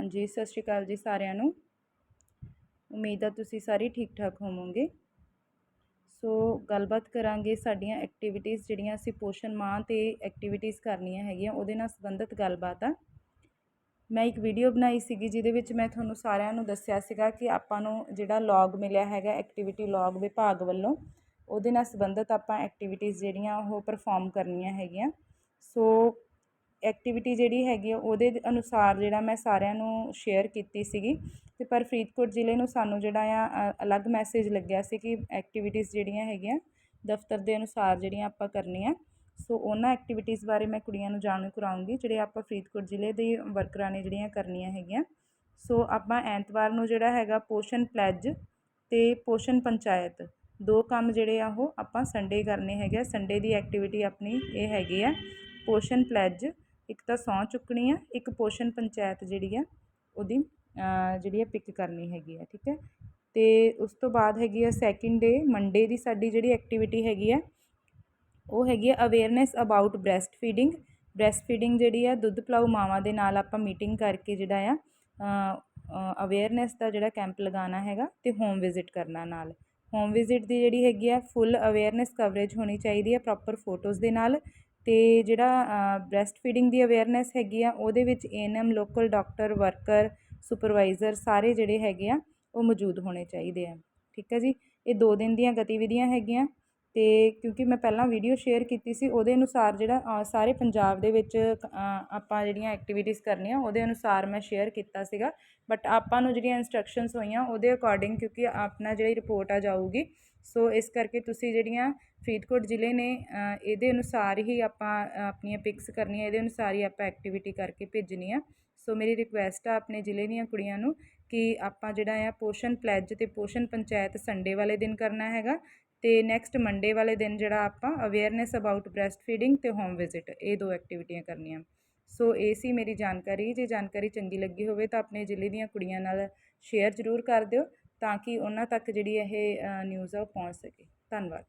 ਹਾਂਜੀ, ਸਤਿ ਸ਼੍ਰੀ ਅਕਾਲ ਜੀ ਸਾਰਿਆਂ ਨੂੰ। ਉਮੀਦ ਆ ਤੁਸੀਂ ਸਾਰੇ ਠੀਕ ਠਾਕ ਹੋਵੋਗੇ। ਸੋ ਗੱਲਬਾਤ ਕਰਾਂਗੇ ਸਾਡੀਆਂ ਐਕਟੀਵਿਟੀਜ਼ ਜਿਹੜੀਆਂ ਅਸੀਂ ਪੋਸ਼ਣ ਮਾਂ ਤੇ ਐਕਟੀਵਿਟੀਜ਼ ਕਰਨੀਆਂ ਹੈਗੀਆਂ, ਉਹਦੇ ਨਾਲ ਸੰਬੰਧਿਤ ਗੱਲਬਾਤ ਆ। ਮੈਂ ਇੱਕ ਵੀਡੀਓ ਬਣਾਈ ਸੀਗੀ, ਜਿਹਦੇ ਵਿੱਚ ਮੈਂ ਤੁਹਾਨੂੰ ਸਾਰਿਆਂ ਨੂੰ ਦੱਸਿਆ ਸੀਗਾ ਕਿ ਆਪਾਂ ਨੂੰ ਜਿਹੜਾ ਲੌਗ ਮਿਲਿਆ ਹੈਗਾ ਐਕਟੀਵਿਟੀ ਲੌਗ ਵਿਭਾਗ ਵੱਲੋਂ, ਉਹਦੇ ਨਾਲ ਸੰਬੰਧਿਤ ਆਪਾਂ ਐਕਟੀਵਿਟੀਜ਼ ਜਿਹੜੀਆਂ ਉਹ ਪਰਫਾਰਮ ਕਰਨੀਆਂ ਹੈਗੀਆਂ। ਸੋ ਐਕਟੀਵਿਟੀ ਜਿਹੜੀ ਹੈਗੀ ਆ, ਉਹਦੇ ਅਨੁਸਾਰ ਜਿਹੜਾ ਮੈਂ ਸਾਰਿਆਂ ਨੂੰ ਸ਼ੇਅਰ ਕੀਤੀ ਸੀਗੀ। ਅਤੇ ਪਰ ਫਰੀਦਕੋਟ ਜ਼ਿਲ੍ਹੇ ਨੂੰ ਸਾਨੂੰ ਜਿਹੜਾ ਆ ਅਲੱਗ ਮੈਸੇਜ ਲੱਗਿਆ ਸੀ ਕਿ ਐਕਟੀਵਿਟੀਜ਼ ਜਿਹੜੀਆਂ ਹੈਗੀਆਂ, ਦਫ਼ਤਰ ਦੇ ਅਨੁਸਾਰ ਜਿਹੜੀਆਂ ਆਪਾਂ ਕਰਨੀਆਂ। ਸੋ ਉਹਨਾਂ ਐਕਟੀਵਿਟੀਜ਼ ਬਾਰੇ ਮੈਂ ਕੁੜੀਆਂ ਨੂੰ ਜਾਣੂ ਕਰਾਉਂਗੀ, ਜਿਹੜੇ ਆਪਾਂ ਫਰੀਦਕੋਟ ਜ਼ਿਲ੍ਹੇ ਦੇ ਵਰਕਰਾਂ ਨੇ ਜਿਹੜੀਆਂ ਕਰਨੀਆਂ ਹੈਗੀਆਂ। ਸੋ ਆਪਾਂ ਐਤਵਾਰ ਨੂੰ ਜਿਹੜਾ ਹੈਗਾ ਪੋਸ਼ਣ ਪਲੈਜ ਅਤੇ ਪੋਸ਼ਣ ਪੰਚਾਇਤ, ਦੋ ਕੰਮ ਜਿਹੜੇ ਆ ਉਹ ਆਪਾਂ ਸੰਡੇ ਕਰਨੇ ਹੈਗੇ ਆ। ਸੰਡੇ ਦੀ ਐਕਟੀਵਿਟੀ ਆਪਣੀ ਇਹ ਹੈਗੀ ਆ, ਪੋਸ਼ਣ ਪਲੈਜ ਇੱਕ ਤਾਂ ਸਹੁੰ ਚੁੱਕਣੀ ਆ, ਇੱਕ ਪੋਸ਼ਣ ਪੰਚਾਇਤ ਜਿਹੜੀ ਆ, ਉਹਦੀ ਜਿਹੜੀ ਆ ਪਿਕ ਕਰਨੀ ਹੈਗੀ ਆ, ਠੀਕ ਹੈ ਤੇ ਉਸ ਤੋਂ ਬਾਅਦ ਹੈਗੀ ਆ ਸੈਕਿੰਡ ਡੇ ਮੰਡੇ ਦੀ ਸਾਡੀ ਜਿਹੜੀ ਐਕਟੀਵਿਟੀ ਹੈਗੀ ਆ, ਉਹ ਹੈਗੀ ਆ awareness about breast feeding breast feeding ਜਿਹੜੀ ਆ, ਦੁੱਧ ਪਲਾਉ ਮਾਵਾਂ ਦੇ ਨਾਲ ਆਪਾਂ ਮੀਟਿੰਗ ਕਰਕੇ ਜਿਹੜਾ ਆ ਅਵੇਅਰਨੈਸ ਦਾ ਜਿਹੜਾ ਕੈਂਪ ਲਗਾਉਣਾ ਹੈਗਾ, ਤੇ ਹੋਮ ਵਿਜ਼ਿਟ ਕਰਨਾ ਨਾਲ। ਹੋਮ ਵਿਜ਼ਿਟ ਦੀ ਜਿਹੜੀ ਹੈਗੀ ਆ ਫੁੱਲ ਅਵੇਅਰਨੈਸ ਕਵਰੇਜ ਹੋਣੀ ਚਾਹੀਦੀ ਹੈ ਪ੍ਰੋਪਰ ਫੋਟੋਜ਼ ਦੇ ਨਾਲ। ਅਤੇ ਜਿਹੜਾ ਬ੍ਰੈਸਟ ਫੀਡਿੰਗ ਦੀ ਅਵੇਅਰਨੈਸ ਹੈਗੀ ਆ, ਉਹਦੇ ਵਿੱਚ NM local doctor worker supervisor ਸਾਰੇ ਜਿਹੜੇ ਹੈਗੇ ਆ, ਉਹ ਮੌਜੂਦ ਹੋਣੇ ਚਾਹੀਦੇ ਆ। ਠੀਕ ਹੈ ਜੀ? ਇਹ ਦੋ ਦਿਨ ਦੀਆਂ ਗਤੀਵਿਧੀਆਂ ਹੈਗੀਆਂ। ਅਤੇ ਕਿਉਂਕਿ ਮੈਂ ਪਹਿਲਾਂ ਵੀਡੀਓ ਸ਼ੇਅਰ ਕੀਤੀ ਸੀ, ਉਹਦੇ ਅਨੁਸਾਰ ਜਿਹੜਾ ਸਾਰੇ ਪੰਜਾਬ ਦੇ ਵਿੱਚ ਆਪਾਂ ਜਿਹੜੀਆਂ ਐਕਟੀਵਿਟੀਜ਼ ਕਰਨੀਆਂ, ਉਹਦੇ ਅਨੁਸਾਰ ਮੈਂ ਸ਼ੇਅਰ ਕੀਤਾ ਸੀਗਾ। ਬਟ ਆਪਾਂ ਨੂੰ ਜਿਹੜੀਆਂ ਇੰਸਟਰਕਸ਼ਨਸ ਹੋਈਆਂ, ਉਹਦੇ ਅਕੋਰਡਿੰਗ ਕਿਉਂਕਿ ਆਪਣਾ ਜਿਹੜੀ ਰਿਪੋਰਟ ਆ ਜਾਊਗੀ। ਸੋ ਇਸ ਕਰਕੇ ਤੁਸੀਂ ਜਿਹੜੀਆਂ ਫਰੀਦਕੋਟ ਜ਼ਿਲ੍ਹੇ ਨੇ ਇਹਦੇ ਅਨੁਸਾਰ ਹੀ ਆਪਾਂ ਆਪਣੀਆਂ ਪਿਕਸ ਕਰਨੀਆਂ, ਇਹਦੇ ਅਨੁਸਾਰ ਹੀ ਆਪਾਂ ਐਕਟੀਵਿਟੀ ਕਰਕੇ ਭੇਜਣੀ ਆ। ਸੋ ਮੇਰੀ ਰਿਕੁਐਸਟ ਆ ਆਪਣੇ ਜ਼ਿਲ੍ਹੇ ਦੀਆਂ ਕੁੜੀਆਂ ਨੂੰ ਕਿ ਆਪਾਂ ਜਿਹੜਾ ਆ ਪੋਸ਼ਣ ਪਲੈਜ ਤੇ ਪੋਸ਼ਣ ਪੰਚਾਇਤ ਸੰਡੇ ਵਾਲੇ ਦਿਨ ਕਰਨਾ ਹੈਗਾ। ਅਤੇ ਨੈਕਸਟ ਮੰਡੇ ਵਾਲੇ ਦਿਨ ਜਿਹੜਾ ਆਪਾਂ ਅਵੇਅਰਨੈਸ ਅਬਾਊਟ ਬ੍ਰੈਸਟ ਫੀਡਿੰਗ ਅਤੇ ਹੋਮ ਵਿਜ਼ਿਟ ਇਹ ਦੋ ਐਕਟੀਵਿਟੀਆਂ ਕਰਨੀਆਂ। ਸੋ ਇਹ ਸੀ ਮੇਰੀ ਜਾਣਕਾਰੀ। ਜੇ ਜਾਣਕਾਰੀ ਚੰਗੀ ਲੱਗੀ ਹੋਵੇ ਤਾਂ ਆਪਣੇ ਜ਼ਿਲ੍ਹੇ ਦੀਆਂ ਕੁੜੀਆਂ ਨਾਲ ਸ਼ੇਅਰ ਜ਼ਰੂਰ ਕਰ ਦਿਓ ਤਾਂ ਕਿ ਉਹਨਾਂ ਤੱਕ ਜਿਹੜੀ ਇਹ ਨਿਊਜ਼ ਆ ਉਹ ਪਹੁੰਚ ਸਕੇ। ਧੰਨਵਾਦ।